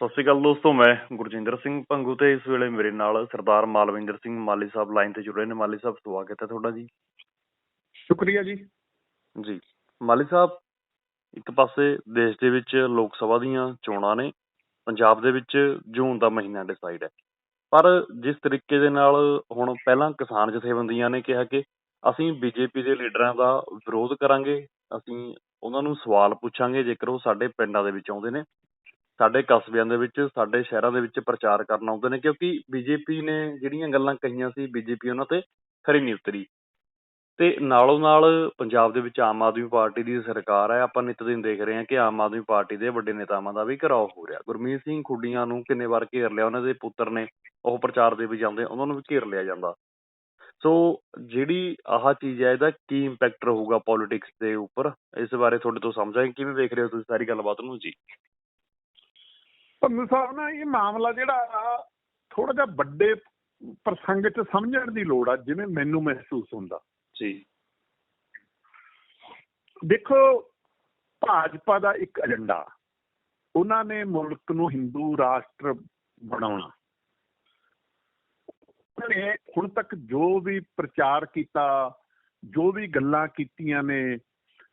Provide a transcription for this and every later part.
ਸਤਿ ਸ਼੍ਰੀ ਅਕਾਲ ਦੋਸਤੋ ਮੈਂ ਗੁਰਜਿੰਦਰ ਸਿੰਘ ਭੰਗੂ ਤੇ ਇਸ ਵੇਲੇ ਮੇਰੇ ਨਾਲ ਸਰਦਾਰ ਮਾਲਵਿੰਦਰ ਸਿੰਘ ਮਾਲੀ ਸਾਹਿਬ ਲਾਈਨ ਤੇ ਜੁੜੇ ਨੇ। ਮਾਲੀ ਸਾਹਿਬ ਸਵਾਗਤ ਹੈ ਤੁਹਾਡਾ ਜੀ। ਸ਼ੁਕਰੀਆ ਜੀ। ਜੀ ਮਾਲੀ ਸਾਹਿਬ ਇੱਕ ਪਾਸੇ ਦੇਸ਼ ਦੇ ਵਿੱਚ ਲੋਕ ਸਭਾ ਦੀਆਂ ਚੋਣਾਂ ਨੇ ਪੰਜਾਬ ਦੇ ਵਿੱਚ ਜੂਨ ਦਾ ਮਹੀਨਾ ਡਿਸਾਈਡ ਹੈ। ਪਰ ਜਿਸ ਤਰੀਕੇ ਦੇ ਨਾਲ ਹੁਣ ਪਹਿਲਾਂ ਕਿਸਾਨ ਜਥੇਬੰਦੀਆਂ ਨੇ ਕਿਹਾ ਕਿ ਅਸੀਂ ਬੀਜੇਪੀ ਦੇ ਲੀਡਰਾਂ ਦਾ ਵਿਰੋਧ ਕਰਾਂਗੇ ਅਸੀਂ ਉਹਨਾਂ ਨੂੰ ਸਵਾਲ ਪੁੱਛਾਂਗੇ ਜੇਕਰ ਉਹ ਸਾਡੇ ਪਿੰਡਾਂ ਦੇ ਵਿੱਚ ਆਉਂਦੇ ਨੇ ਸਾਡੇ ਕਸਬਿਆਂ ਦੇ ਵਿੱਚ, ਸਾਡੇ ਸ਼ਹਿਰਾਂ ਦੇ ਵਿੱਚ ਪ੍ਰਚਾਰ ਕਰਨ ਆਉਂਦੇ ਨੇ ਕਿਉਂਕਿ ਬੀਜੇਪੀ ਨੇ ਜਿਹੜੀਆਂ ਗੱਲਾਂ ਕਹੀਆਂ ਸੀ ਬੀਜੇਪੀ ਉਹਨਾਂ ਤੇ ਖਰੀ ਨਹੀਂ ਉਤਰੀ। ਤੇ ਨਾਲੋਂ ਨਾਲ ਪੰਜਾਬ ਦੇ ਵਿੱਚ ਆਮ ਆਦਮੀ ਪਾਰਟੀ ਦੀ ਸਰਕਾਰ ਹੈ, ਆਪਾਂ ਨਿਤ ਦਿਨ ਦੇਖ ਰਹੇ ਹਾਂ ਕਿ ਆਮ ਆਦਮੀ ਪਾਰਟੀ ਦੇ ਵੱਡੇ ਨੇਤਾਵਾਂ ਦਾ ਵੀ ਘਿਰਾਓ ਹੋ ਰਿਹਾ। ਗੁਰਮੀਤ ਸਿੰਘ ਖੁੱਡੀਆਂ ਨੂੰ ਕਿੰਨੇ ਵਾਰ ਘੇਰ ਲਿਆ, ਉਹਨਾਂ ਦੇ ਪੁੱਤਰ ਨੇ, ਉਹ ਪ੍ਰਚਾਰ ਦੇ ਵੀ ਜਾਂਦੇ ਉਹਨਾਂ ਨੂੰ ਵੀ ਘੇਰ ਲਿਆ ਜਾਂਦਾ। ਸੋ ਜਿਹੜੀ ਆਹ ਚੀਜ਼ ਹੈ, ਇਹਦਾ ਕੀ ਇੰਪੈਕਟ ਰਹੂਗਾ ਪੋਲਿਟਿਕਸ ਦੇ ਉੱਪਰ? ਇਸ ਬਾਰੇ ਤੁਹਾਡੇ ਤੋਂ ਸਮਝਾਂਗੇ, ਕਿਵੇਂ ਵੇਖ ਰਹੇ ਹੋ ਤੁਸੀਂ ਸਾਰੀ ਗੱਲਬਾਤ ਨੂੰ ਜੀ? ਪੰਨੂ ਸਾਹਿਬ ਨਾ ਇਹ ਮਾਮਲਾ ਜਿਹੜਾ ਥੋੜਾ ਜਿਹਾ ਵੱਡੇ ਪ੍ਰਸੰਗ 'ਚ ਸਮਝਣ ਦੀ ਲੋੜ ਆ ਜਿਵੇਂ ਮੈਨੂੰ ਮਹਿਸੂਸ ਹੁੰਦਾ। ਜੀ। ਦੇਖੋ ਭਾਜਪਾ ਦਾ ਇੱਕ ਏਜੰਡਾ ਉਹਨਾਂ ਨੇ ਮੁਲਕ ਨੂੰ ਹਿੰਦੂ ਰਾਸ਼ਟਰ ਬਣਾਉਣਾ। ਉਹਨਾਂ ਨੇ ਹੁਣ ਤੱਕ ਜੋ ਵੀ ਪ੍ਰਚਾਰ ਕੀਤਾ ਜੋ ਵੀ ਗੱਲਾਂ ਕੀਤੀਆਂ ਨੇ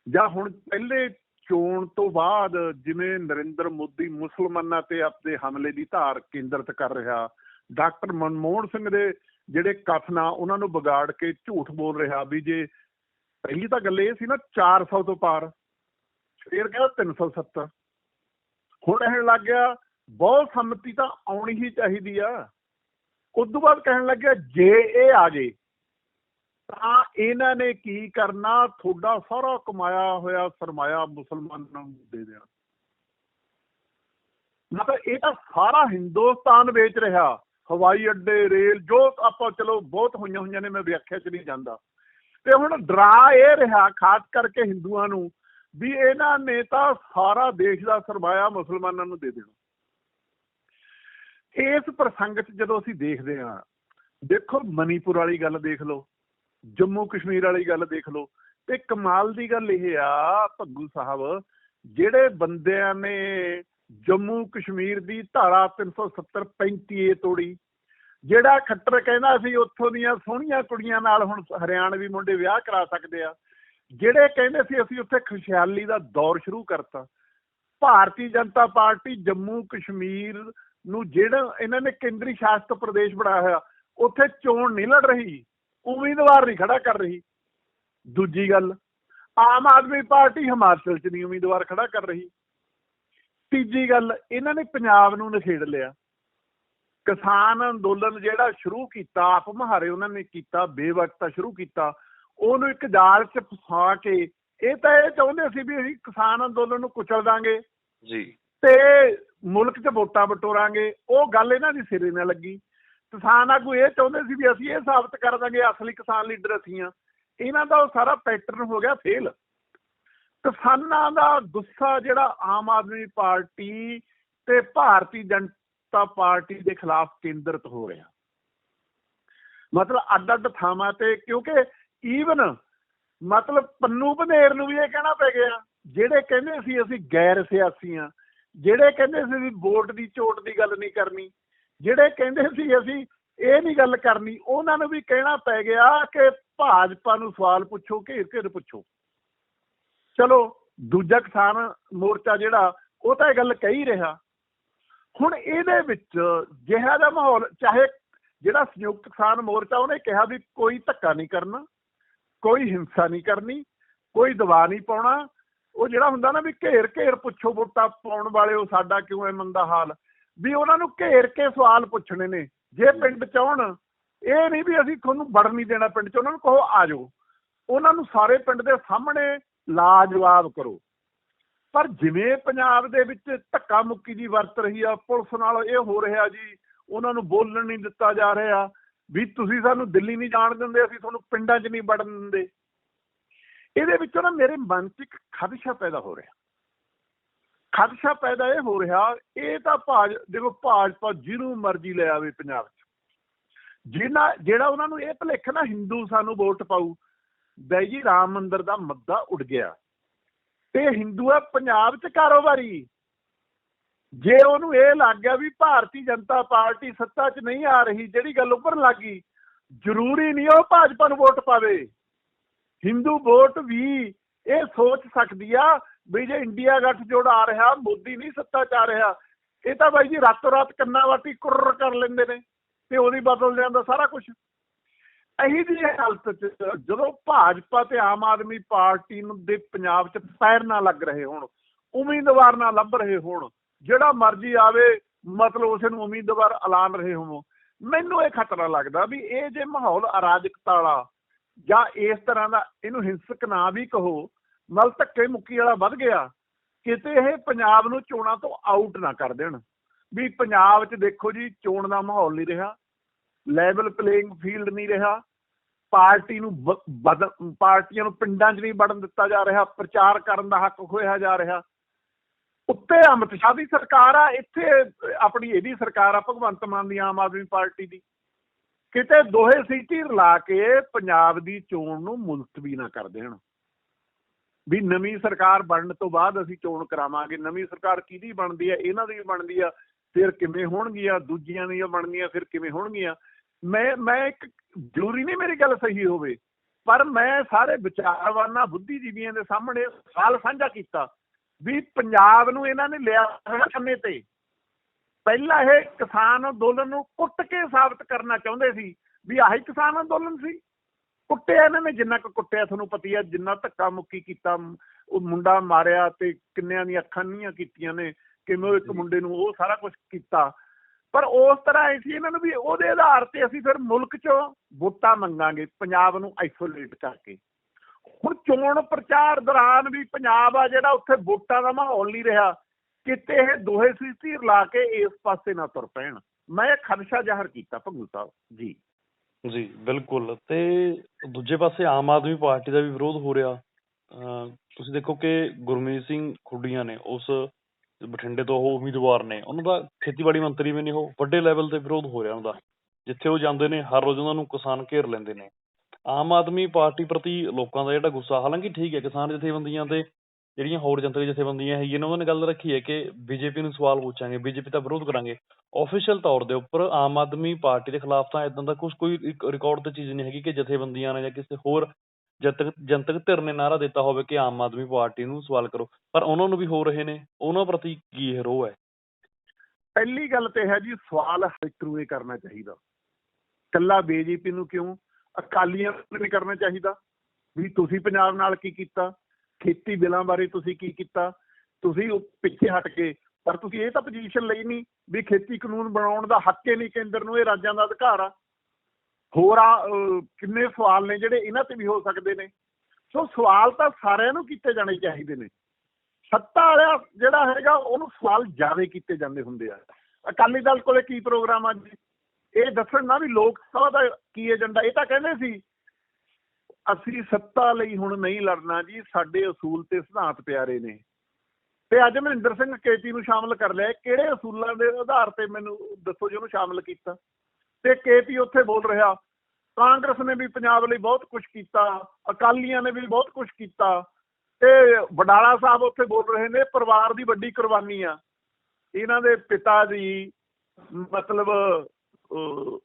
ਜਾਂ ਹੁਣ ਪਹਿਲੇ ਚੋਣ ਤੋਂ ਬਾਅਦ ਜਿਵੇਂ ਨਰਿੰਦਰ ਮੋਦੀ ਮੁਸਲਮਾਨਾਂ ਤੇ ਆਪਣੇ ਹਮਲੇ ਦੀ ਧਾਰ ਕੇਂਦਰਿਤ ਕਰ ਰਿਹਾ, ਡਾਕਟਰ ਮਨਮੋਹਨ ਸਿੰਘ ਦੇ ਜਿਹੜੇ ਕਥਨਾ ਉਹਨਾਂ ਨੂੰ ਵਿਗਾੜ ਕੇ ਝੂਠ ਬੋਲ ਰਿਹਾ ਵੀ ਜੇ ਪਹਿਲੀ ਤਾਂ ਗੱਲ ਇਹ ਸੀ ਨਾ 400 ਤੋਂ ਪਾਰ, ਫੇਰ ਕਹਿੰਦਾ 370 ਹੁਣ ਇਹ ਲੱਗ ਗਿਆ ਬਹੁਤ ਸੰਮਤੀ ਤਾਂ ਆਉਣੀ ਹੀ ਚਾਹੀਦੀ ਆ। ਉਸ ਤੋਂ ਬਾਅਦ ਕਹਿਣ ਲੱਗਿਆ ਜੇ ਇਹ ਆ ਜੇ ਤਾਂ ਇਹਨਾਂ ਨੇ ਕੀ ਕਰਨਾ? ਤੁਹਾਡਾ ਸਾਰਾ ਕਮਾਇਆ ਹੋਇਆ, ਸਰਮਾਇਆ ਮੁਸਲਮਾਨਾਂ ਨੂੰ ਦੇ ਦੇਣਾ। ਮਤਲਬ ਇਹ ਤਾਂ ਸਾਰਾ ਹਿੰਦੁਸਤਾਨ ਵੇਚ ਰਿਹਾ। ਹਵਾਈ ਅੱਡੇ, ਰੇਲ, ਜੋ ਆਪਾਂ ਚਲੋ ਬਹੁਤ ਹੋਈਆਂ ਹੋਈਆਂ ਨੇ, ਮੈਂ ਵਿਆਖਿਆ ਚ ਨਹੀਂ ਜਾਂਦਾ। ਤੇ ਹੁਣ ਡਰਾ ਇਹ ਰਿਹਾ, ਖਾਸ ਕਰਕੇ ਹਿੰਦੂਆਂ ਨੂੰ, ਵੀ ਇਹਨਾਂ ਨੇ ਤਾਂ ਸਾਰਾ ਦੇਸ਼ ਦਾ ਸਰਮਾਇਆ ਮੁਸਲਮਾਨਾਂ ਨੂੰ ਦੇ ਦੇਣਾ। ਇਸ ਪ੍ਰਸੰਗ 'ਚ ਜਦੋਂ ਅਸੀਂ ਦੇਖਦੇ ਹਾਂ, ਦੇਖੋ ਮਨੀਪੁਰ ਵਾਲੀ ਗੱਲ ਦੇਖ ਲਓ। ਜੰਮੂ ਕਸ਼ਮੀਰ ਵਾਲੀ ਗੱਲ ਦੇਖ ਲਓ। ਤੇ ਕਮਾਲ ਦੀ ਗੱਲ ਇਹ ਆ, ਭੱਗੂ ਸਾਹਿਬ, ਜਿਹੜੇ ਬੰਦਿਆਂ ਨੇ ਜੰਮੂ ਕਸ਼ਮੀਰ ਦੀ ਧਾਰਾ 370 35 ਏ ਤੋੜੀ, ਜਿਹੜਾ ਖੱਟਰ ਕਹਿੰਦਾ ਸੀ ਉੱਥੋਂ ਦੀਆਂ ਸੋਹਣੀਆਂ ਕੁੜੀਆਂ ਨਾਲ ਹੁਣ ਹਰਿਆਣਵੀ ਮੁੰਡੇ ਵਿਆਹ ਕਰਾ ਸਕਦੇ ਆ, ਜਿਹੜੇ ਕਹਿੰਦੇ ਸੀ ਅਸੀਂ ਉੱਥੇ ਖੁਸ਼ਹਾਲੀ ਦਾ ਦੌਰ ਸ਼ੁਰੂ ਕਰਤਾ। ਭਾਰਤੀ ਜਨਤਾ ਪਾਰਟੀ ਜੰਮੂ ਕਸ਼ਮੀਰ ਨੂੰ ਜਿਹੜਾ ਇਹਨਾਂ ਨੇ ਕੇਂਦਰੀ ਸ਼ਾਸਤ ਪ੍ਰਦੇਸ਼ ਬਣਾਇਆ ਹੋਇਆ, ਉੱਥੇ ਚੋਣ ਨਹੀਂ ਲੜ ਰਹੀ। ਉਮੀਦਵਾਰ ਨਹੀਂ ਖੜਾ ਕਰ ਰਹੀ। ਦੂਜੀ ਗੱਲ ਆਮ ਆਦਮੀ ਪਾਰਟੀ ਹਿਮਾਚਲ 'ਚ ਨਹੀਂ ਉਮੀਦਵਾਰ ਖੜਾ ਕਰ ਰਹੀ। ਤੀਜੀ ਗੱਲ ਇਹਨਾਂ ਨੇ ਪੰਜਾਬ ਨੂੰ ਨਖੇੜ ਲਿਆ। ਕਿਸਾਨ ਅੰਦੋਲਨ ਜਿਹੜਾ ਸ਼ੁਰੂ ਕੀਤਾ ਆਪ ਮਹਾਰੇ ਉਹਨਾਂ ਨੇ ਕੀਤਾ ਬੇਵਕਤਾ ਸ਼ੁਰੂ ਕੀਤਾ ਉਹਨੂੰ ਇੱਕ ਜਾਲ 'ਚ ਫਸਾ ਕੇ ਇਹ ਤਾਂ ਇਹ ਚਾਹੁੰਦੇ ਸੀ ਵੀ ਅਸੀਂ ਕਿਸਾਨ ਅੰਦੋਲਨ ਨੂੰ ਕੁਚਲ ਦਾਂਗੇ। ਜੀ। ਤੇ ਮੁਲਕ 'ਚ ਵੋਟਾਂ ਬਟੋਰਾਂਗੇ ਉਹ ਗੱਲ ਇਹਨਾਂ ਦੀ ਸਿਰੇ ਨਾ ਲੱਗੀ। ਕਿਸਾਨ ਆਗੂ ਇਹ ਚਾਹੁੰਦੇ ਸੀ ਵੀ ਅਸੀਂ ਇਹ ਸਾਬਤ ਕਰ ਦਾਂਗੇ, ਅਸਲੀ ਕਿਸਾਨ ਲੀਡਰ ਅਸੀਂ ਆ ਇਹਨਾਂ ਦਾ ਉਹ ਸਾਰਾ ਪੈਟਰਨ ਹੋ ਗਿਆ ਫੇਲ ਕਿਸਾਨਾਂ ਦਾ ਗੁੱਸਾ ਜਿਹੜਾ ਆਮ ਆਦਮੀ ਪਾਰਟੀ ਤੇ ਭਾਰਤੀ ਜਨਤਾ ਪਾਰਟੀ ਦੇ ਖਿਲਾਫ ਕੇਂਦਰਿਤ ਹੋ ਰਿਹਾ। ਮਤਲਬ ਅੱਡ ਅੱਡ ਥਾਵਾਂ ਤੇ, ਕਿਉਂਕਿ ਈਵਨ ਮਤਲਬ ਪੰਨੂ ਬਨੇਰ ਨੂੰ ਵੀ ਇਹ ਕਹਿਣਾ ਪੈ ਗਿਆ, ਜਿਹੜੇ ਕਹਿੰਦੇ ਸੀ ਅਸੀਂ ਗੈਰ ਸਿਆਸੀ ਆ ਜਿਹੜੇ ਕਹਿੰਦੇ ਸੀ ਵੀ ਵੋਟ ਦੀ ਚੋਟ ਦੀ ਗੱਲ ਨਹੀਂ ਕਰਨੀ ਜਿਹੜੇ ਕਹਿੰਦੇ ਸੀ ਅਸੀਂ ਇਹ ਨਹੀਂ ਗੱਲ ਕਰਨੀ, ਉਹਨਾਂ ਨੂੰ ਵੀ ਕਹਿਣਾ ਪੈ ਗਿਆ ਕਿ ਭਾਜਪਾ ਨੂੰ ਸਵਾਲ ਪੁੱਛੋ, ਘੇਰ ਘੇਰ ਪੁੱਛੋ। ਚਲੋ, ਦੂਜਾ ਕਿਸਾਨ ਮੋਰਚਾ ਜਿਹੜਾ, ਉਹ ਤਾਂ ਇਹ ਗੱਲ ਕਹੀ ਰਿਹਾ। ਹੁਣ ਇਹਦੇ ਵਿੱਚ ਜਿਹੜਾ ਦਾ ਮਾਹੌਲ, ਚਾਹੇ ਜਿਹੜਾ ਸੰਯੁਕਤ ਕਿਸਾਨ ਮੋਰਚਾ, ਉਹਨੇ ਕਿਹਾ ਵੀ ਕੋਈ ਧੱਕਾ ਨਹੀਂ ਕਰਨਾ, ਕੋਈ ਹਿੰਸਾ ਨਹੀਂ ਕਰਨੀ, ਕੋਈ ਦਬਾਅ ਨਹੀਂ ਪਾਉਣਾ। ਉਹ ਜਿਹੜਾ ਹੁੰਦਾ ਨਾ ਵੀ ਘੇਰ ਘੇਰ ਪੁੱਛੋ ਵੋਟਾਂ ਪਾਉਣ ਵਾਲੇ, ਉਹ ਸਾਡਾ ਕਿਉਂ ਐ ਮੰਦਾ ਹਾਲ? ਵੀ ਉਹਨਾਂ ਨੂੰ ਘੇਰ ਕੇ ਸਵਾਲ ਪੁੱਛਣੇ ਨੇ। ਜੇ ਪਿੰਡ ਚ ਆਉਣ, ਇਹ ਨਹੀਂ ਵੀ ਅਸੀਂ ਤੁਹਾਨੂੰ ਵੜ ਨਹੀਂ ਦੇਣਾ ਪਿੰਡ ਚ, ਉਹਨਾਂ ਨੂੰ ਕਹੋ, ਆ ਜਾਓ। ਉਹਨਾਂ ਨੂੰ ਸਾਰੇ ਪਿੰਡ ਦੇ ਸਾਹਮਣੇ ਲਾਜਵਾਬ ਕਰੋ। ਪਰ ਜਿਵੇਂ ਪੰਜਾਬ ਦੇ ਵਿੱਚ ਧੱਕਾ ਮੁੱਕੀ ਦੀ ਵਰਤ ਰਹੀ ਆ, ਪੁਲਿਸ ਨਾਲ ਇਹ ਹੋ ਰਿਹਾ ਜੀ, ਉਹਨਾਂ ਨੂੰ ਬੋਲਣ ਨਹੀਂ ਦਿੱਤਾ ਜਾ ਰਿਹਾ, ਵੀ ਤੁਸੀਂ ਸਾਨੂੰ ਦਿੱਲੀ ਨਹੀਂ ਜਾਣ ਦਿੰਦੇ, ਅਸੀਂ ਤੁਹਾਨੂੰ ਪਿੰਡਾਂ 'ਚ ਨਹੀਂ ਵੜਨ ਦਿੰਦੇ। ਇਹਦੇ ਵਿੱਚੋਂ ਨਾ ਮੇਰੇ ਮਨ 'ਚ ਇੱਕ ਖਦਸ਼ਾ ਪੈਦਾ ਹੋ ਰਿਹਾ। ਖਦਸ਼ਾ ਪੈਦਾ ਇਹ ਹੋ ਰਿਹਾ, ਇਹ ਤਾਂ ਭਾਜ, ਦੇਖੋ ਭਾਜਪਾ ਜਿਹਨੂੰ ਮਰਜ਼ੀ ਲੈ ਆਵੇ ਪੰਜਾਬ 'ਚ। ਜਿਹਨਾਂ ਜਿਹੜਾ ਉਹਨਾਂ ਨੂੰ ਇਹ ਭੁਲੇਖ ਨਾ ਹਿੰਦੂ ਸਾਨੂੰ ਵੋਟ ਪਾਊ, ਬਈ ਜੀ ਰਾਮ ਮੰਦਿਰ ਦਾ ਮੁੱਦਾ ਉੱਡ ਗਿਆ। ਤੇ ਹਿੰਦੂ ਆ, ਪੰਜਾਬ 'ਚ ਕਾਰੋਬਾਰੀ। ਜੇ ਉਹਨੂੰ ਇਹ ਲੱਗ ਗਿਆ ਵੀ ਭਾਰਤੀ ਜਨਤਾ ਪਾਰਟੀ ਸੱਤਾ 'ਚ ਨਹੀਂ ਆ ਰਹੀ, ਜਿਹੜੀ ਗੱਲ ਉੱਪਰ ਲੱਗੀ, ਜ਼ਰੂਰੀ ਨਹੀਂ ਉਹ ਭਾਜਪਾ ਨੂੰ ਵੋਟ ਪਾਵੇ। ਹਿੰਦੂ ਵੋਟ ਵੀ ਇਹ ਸੋਚ ਸਕਦੀ ਆ ਵੀ ਜੇ ਇੰਡੀਆ ਗੱਠਜੋੜ ਆ ਰਿਹਾ, ਮੋਦੀ ਨਹੀਂ ਸੱਤਾ 'ਚ ਆ ਰਿਹਾ, ਇਹ ਤਾਂ ਬਾਈ ਜੀ ਰਾਤੋਂ ਰਾਤ ਕੰਨਾਂ ਵਾਟੀ ਕੁਰਰ ਕਰ ਲੈਂਦੇ ਨੇ ਤੇ ਉਹਦੀ ਬਦਲ ਜਾਂਦਾ ਸਾਰਾ ਕੁਝ ਅਹੀ ਦੀ ਹਾਲਤ 'ਚ ਜਦੋਂ ਭਾਜਪਾ ਤੇ ਆਮ ਆਦਮੀ ਪਾਰਟੀ ਨੂੰ ਦੇ ਪੰਜਾਬ 'ਚ ਪੈਰ ਨਾ ਲੱਗ ਰਹੇ ਹੋਣ, ਉਮੀਦਵਾਰ ਨਾ ਲੱਭ ਰਹੇ ਹੋਣ, ਜਿਹੜਾ ਮਰਜ਼ੀ ਆਵੇ, ਮਤਲਬ ਉਸ ਨੂੰ ਉਮੀਦਵਾਰ ਐਲਾਨ ਰਹੇ ਹੋਵੋ। ਮੈਨੂੰ ਇਹ ਖਤਰਾ ਲੱਗਦਾ ਵੀ ਇਹ ਜੇ ਮਾਹੌਲ ਅਰਾਜਕਤਾ ਵਾਲਾ ਜਾਂ ਇਸ ਤਰ੍ਹਾਂ ਦਾ ਇਹਨੂੰ ਹਿੰਸਕ ਨਾ ਵੀ ਕਹੋ ਮਲ ਧੱਕੇ ਮੁੱਕੀ ਵਾਲਾ ਵੱਧ ਗਿਆ, ਕਿਤੇ ਇਹ ਪੰਜਾਬ ਨੂੰ ਚੋਣਾਂ ਤੋਂ ਆਊਟ ਨਾ ਕਰ ਦੇਣ। ਵੀ ਪੰਜਾਬ 'ਚ ਦੇਖੋ ਜੀ, ਚੋਣ ਦਾ ਮਾਹੌਲ ਨਹੀਂ ਰਿਹਾ ਲੈਵਲ ਪਲੇਇੰਗ ਫੀਲਡ ਨਹੀਂ ਰਿਹਾ, ਪਾਰਟੀ ਨੂੰ ਪਾਰਟੀਆਂ ਨੂੰ ਪਿੰਡਾਂ 'ਚ ਨਹੀਂ ਵੜਨ ਦਿੱਤਾ ਜਾ ਰਿਹਾ, ਪ੍ਰਚਾਰ ਕਰਨ ਦਾ ਹੱਕ ਖੋਇਆ ਜਾ ਰਿਹਾ। ਉੱਤੇ ਅਮਿਤ ਸ਼ਾਹ ਦੀ ਸਰਕਾਰ ਆ, ਇੱਥੇ ਆਪਣੀ ਇਹਦੀ ਸਰਕਾਰ ਆ, ਭਗਵੰਤ ਮਾਨ ਦੀ ਆਮ ਆਦਮੀ ਪਾਰਟੀ ਦੀ। ਕਿਤੇ ਦੋਹੇ ਸੀਟੀ ਰਲਾ ਕੇ ਪੰਜਾਬ ਦੀ ਚੋਣ ਨੂੰ ਮੁਲਤਵੀ ਨਾ ਕਰ ਦੇਣ। ਵੀ ਨਵੀਂ ਸਰਕਾਰ ਬਣਨ ਤੋਂ ਬਾਅਦ ਅਸੀਂ ਚੋਣ ਕਰਾਵਾਂਗੇ, ਨਵੀਂ ਸਰਕਾਰ ਕਿਹਦੀ ਬਣਦੀ ਹੈ, ਇਹਨਾਂ ਦੀ ਵੀ ਬਣਦੀ ਆ, ਫਿਰ ਕਿਵੇਂ ਹੋਣਗੀਆਂ, ਦੂਜੀਆਂ ਦੀਆਂ ਬਣਨੀਆਂ, ਫਿਰ ਕਿਵੇਂ ਹੋਣਗੀਆਂ। ਮੈਂ ਮੈਂ ਇੱਕ, ਜ਼ਰੂਰੀ ਨਹੀਂ ਮੇਰੀ ਗੱਲ ਸਹੀ ਹੋਵੇ, ਪਰ ਮੈਂ ਸਾਰੇ ਵਿਚਾਰਵਾਨਾਂ, ਬੁੱਧੀਜੀਵੀਆਂ ਦੇ ਸਾਹਮਣੇ ਸਵਾਲ ਸਾਂਝਾ ਕੀਤਾ ਵੀ ਪੰਜਾਬ ਨੂੰ ਇਹਨਾਂ ਨੇ ਲਿਆ ਹੋਇਆ ਕੰਨੇ ਤੇ। ਪਹਿਲਾਂ ਇਹ ਕਿਸਾਨ ਅੰਦੋਲਨ ਨੂੰ ਕੁੱਟ ਕੇ ਸਾਬਤ ਕਰਨਾ ਚਾਹੁੰਦੇ ਸੀ, ਵੀ ਆਹੀ ਕਿਸਾਨ ਅੰਦੋਲਨ ਸੀ। ਕੁੱਟਿਆ ਇਹਨਾਂ ਨੇ ਜਿੰਨਾ ਕੁ ਕੁੱਟਿਆ ਤੁਹਾਨੂੰ ਪਤੀ ਹੈ ਜਿੰਨਾ ਧੱਕਾ ਮੁੱਕੀ ਕੀਤਾ ਉਹ ਮੁੰਡਾ ਮਾਰਿਆ ਤੇ ਕਿੰਨਿਆਂ ਦੀਆਂ ਅੱਖਾਂ ਨੀਆਂ ਕੀਤੀਆਂ ਨੇ ਕਿਵੇਂ ਇੱਕ ਮੁੰਡੇ ਨੂੰ ਉਹ ਸਾਰਾ ਕੁਝ ਕੀਤਾ। ਪਰ ਉਸ ਤਰ੍ਹਾਂ ਇਹ ਸੀ ਇਹਨਾਂ ਨੂੰ ਵੀ ਉਹਦੇ ਆਧਾਰ ਤੇ ਅਸੀਂ ਫਿਰ ਮੁਲਕ 'ਚੋਂ ਵੋਟਾਂ ਮੰਗਾਂਗੇ ਪੰਜਾਬ ਨੂੰ ਆਈਸੋਲੇਟ ਕਰਕੇ। ਹੁਣ ਚੋਣ ਪ੍ਰਚਾਰ ਦੌਰਾਨ ਵੀ ਪੰਜਾਬ ਆ ਜਿਹੜਾ ਉੱਥੇ ਵੋਟਾਂ ਦਾ ਮਾਹੌਲ ਨਹੀਂ ਰਿਹਾ ਕਿਤੇ ਇਹ ਦੋਹੇ ਸਿੱਧੀ ਰਲਾ ਕੇ ਇਸ ਪਾਸੇ ਨਾ ਤੁਰ ਪੈਣ। ਮੈਂ ਇਹ ਖਦਸ਼ਾ ਜ਼ਾਹਰ ਕੀਤਾ ਭੰਗੂ ਸਾਹਿਬ। ਜੀ। ਜੀ, ਬਿਲਕੁਲ। ਤੇ ਦੂਜੇ ਪਾਸੇ ਆਮ ਆਦਮੀ ਪਾਰਟੀ ਦਾ ਵੀ ਵਿਰੋਧ ਹੋ ਰਿਹਾ। ਤੁਸੀਂ ਦੇਖੋ ਕਿ ਗੁਰਮੀਤ ਸਿੰਘ ਖੁੱਡੀਆਂ ਨੇ ਉਸ ਬਠਿੰਡੇ ਤੋਂ ਉਹ ਉਮੀਦਵਾਰ ਨੇ। ਉਹਨਾਂ ਦਾ ਖੇਤੀਬਾੜੀ ਮੰਤਰੀ ਵੀ ਨੇ ਉਹ ਵੱਡੇ ਲੈਵਲ ਤੇ ਵਿਰੋਧ ਹੋ ਰਿਹਾ ਉਹਨਾਂ ਦਾ। ਜਿੱਥੇ ਉਹ ਜਾਂਦੇ ਨੇ, ਹਰ ਰੋਜ਼ ਉਹਨਾਂ ਨੂੰ ਕਿਸਾਨ ਘੇਰ ਲੈਂਦੇ ਨੇ। ਆਮ ਆਦਮੀ ਪਾਰਟੀ ਪ੍ਰਤੀ ਲੋਕਾਂ ਦਾ ਜਿਹੜਾ ਗੁੱਸਾ, ਹਾਲਾਂਕਿ ਠੀਕ ਹੈ ਕਿਸਾਨ ਜਥੇਬੰਦੀਆਂ ਤੇ ਜਿਹੜੀਆਂ ਹੋਰ ਜਨਤਕ ਜਥੇਬੰਦੀਆਂ ਹੈਗੀਆਂ ਨੇ, ਉਹਨਾਂ ਨੇ ਗੱਲ ਰੱਖੀ ਹੈ ਕਿ ਬੀਜੇਪੀ ਨੂੰ ਸਵਾਲ ਪੁੱਛਾਂਗੇ, ਬੀਜੇਪੀ ਦਾ ਵਿਰੋਧ ਕਰਾਂਗੇ। ਆਫੀਸ਼ੀਅਲ ਤੌਰ ਦੇ ਉੱਪਰ ਆਮ ਆਦਮੀ ਪਾਰਟੀ ਦੇ ਖਿਲਾਫ ਤਾਂ ਇਦਾਂ ਦਾ ਕੁਝ ਕੋਈ ਰਿਕਾਰਡ ਤੇ ਚੀਜ਼ ਨਹੀਂ ਹੈਗੀ ਕਿ ਜਥੇਬੰਦੀਆਂ ਨੇ ਜਾਂ ਕਿਸੇ ਹੋਰ ਜਨਤਕ ਜਨਤਕ ਧਿਰ ਨੇ ਨਾਰਾ ਦਿੱਤਾ ਹੋਵੇ ਕਿ ਆਮ ਆਦਮੀ ਪਾਰਟੀ ਨੂੰ ਸਵਾਲ ਕਰੋ। ਪਰ ਉਹਨਾਂ ਨੂੰ ਵੀ ਹੋ ਰਹੇ ਨੇ, ਉਹਨਾਂ ਪ੍ਰਤੀ ਕੀ ਇਹ ਰੋਹ ਹੈ? ਪਹਿਲੀ ਗੱਲ ਤੇ ਹੈ ਜੀ, ਸਵਾਲ ਹਰ ਨੂੰ ਇਹ ਕਰਨਾ ਚਾਹੀਦਾ। ਕੱਲਾ ਬੀਜੇਪੀ ਨੂੰ ਕਿਉਂ? ਅਕਾਲੀਆਂ ਨੂੰ ਨਹੀਂ ਕਰਨਾ ਚਾਹੀਦਾ। ਵੀ ਤੁਸੀਂ ਪੰਜਾਬ ਨਾਲ ਕੀ ਕੀਤਾ? ਖੇਤੀ ਬਿੱਲਾਂ ਬਾਰੇ ਤੁਸੀਂ ਕੀ ਕੀਤਾ? ਤੁਸੀਂ ਉਹ ਪਿੱਛੇ ਹਟ ਕੇ, ਪਰ ਤੁਸੀਂ ਇਹ ਤਾਂ ਪੋਜੀਸ਼ਨ ਲਈ ਨਹੀਂ ਵੀ ਖੇਤੀ ਕਾਨੂੰਨ ਬਣਾਉਣ ਦਾ ਹੱਕ ਹੀ ਨਹੀਂ ਕੇਂਦਰ ਨੂੰ, ਇਹ ਰਾਜਾਂ ਦਾ ਅਧਿਕਾਰ ਆ। ਹੋਰ ਆ ਕਿੰਨੇ ਸਵਾਲ ਨੇ ਜਿਹੜੇ ਇਹਨਾਂ ਤੇ ਵੀ ਹੋ ਸਕਦੇ ਨੇ। ਸੋ ਸਵਾਲ ਤਾਂ ਸਾਰਿਆਂ ਨੂੰ ਕੀਤੇ ਜਾਣੇ ਚਾਹੀਦੇ ਨੇ। ਸੱਤਾ ਵਾਲਾ ਜਿਹੜਾ ਹੈਗਾ, ਉਹਨੂੰ ਸਵਾਲ ਜ਼ਿਆਦਾ ਕੀਤੇ ਜਾਂਦੇ ਹੁੰਦੇ ਆ। ਅਕਾਲੀ ਦਲ ਕੋਲੇ ਕੀ ਪ੍ਰੋਗਰਾਮ ਆ ਜੀ? ਇਹ ਦੱਸਣ ਨਾ ਵੀ ਲੋਕ ਸਭਾ ਦਾ ਕੀ ਏਜੰਡਾ, ਇਹ ਤਾਂ ਕਹਿੰਦੇ ਸੀ ਅਸੀਂ ਸੱਤਾ ਲਈ ਹੁਣ ਨਹੀਂ ਲੜਨਾ ਜੀ ਸਾਡੇ ਅਸੂਲ ਤੇ ਸਿਧਾਂਤ ਪਿਆਰੇ ਨੇ। ਤੇ ਅੱਜ ਮਹਿੰਦਰ ਸਿੰਘ ਕੇਤੀ ਨੂੰ ਸ਼ਾਮਲ ਕਰ ਲਿਆ। ਕਿਹੜੇ ਅਸੂਲਾਂ ਦੇ ਆਧਾਰ ਤੇ ਮੈਨੂੰ ਦੱਸੋ ਜੀ ਉਹਨੂੰ ਸ਼ਾਮਲ ਕੀਤਾ? ਤੇ ਕੇਪੀ ਉੱਥੇ ਬੋਲ ਰਿਹਾ ਕਾਂਗਰਸ ਨੇ ਵੀ ਪੰਜਾਬ ਲਈ ਬਹੁਤ ਕੁਝ ਕੀਤਾ ਅਕਾਲੀਆਂ ਨੇ ਵੀ ਬਹੁਤ ਕੁਝ ਕੀਤਾ। ਤੇ ਵਡਾਲਾ ਸਾਹਿਬ ਉੱਥੇ ਬੋਲ ਰਹੇ ਨੇ ਪਰਿਵਾਰ ਦੀ ਵੱਡੀ ਕੁਰਬਾਨੀ ਆ। ਇਹਨਾਂ ਦੇ ਪਿਤਾ ਜੀ ਮਤਲਬ ਅਹ,